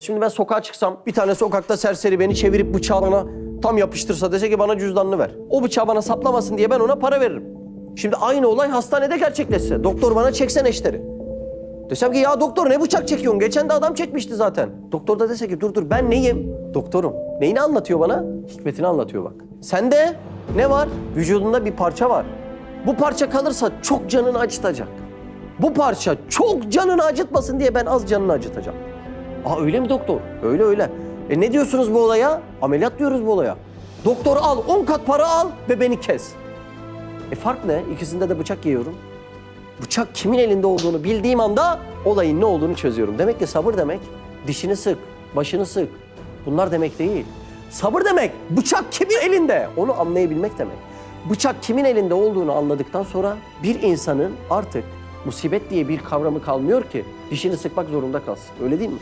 Şimdi ben sokağa çıksam bir tane sokakta serseri beni çevirip bıçağı bana tam yapıştırsa dese ki bana cüzdanını ver. O bıçağı bana saplamasın diye ben ona para veririm. Şimdi aynı olay hastanede gerçekleşse. Doktor bana çeksen eşleri. Desem ki ya doktor ne bıçak çekiyorsun? Geçen de adam çekmişti zaten. Doktor da dese ki dur dur ben neyim? Doktorum. Neyini anlatıyor bana? Hikmetini anlatıyor bak. Sende ne var? Vücudunda bir parça var. Bu parça kalırsa çok canını acıtacak. Bu parça çok canını acıtmasın diye ben az canını acıtacağım. Aa öyle mi doktor? Öyle öyle. E ne diyorsunuz bu olaya? Ameliyat diyoruz bu olaya. Doktor al 10 kat para al ve beni kes. E fark ne? İkisinde de bıçak yiyorum. Bıçak kimin elinde olduğunu bildiğim anda olayın ne olduğunu çözüyorum. Demek ki sabır demek dişini sık, başını sık. Bunlar demek değil. Sabır demek bıçak kimin elinde onu anlayabilmek demek. Bıçak kimin elinde olduğunu anladıktan sonra bir insanın artık musibet diye bir kavramı kalmıyor ki dişini sıkmak zorunda kalsın. Öyle değil mi?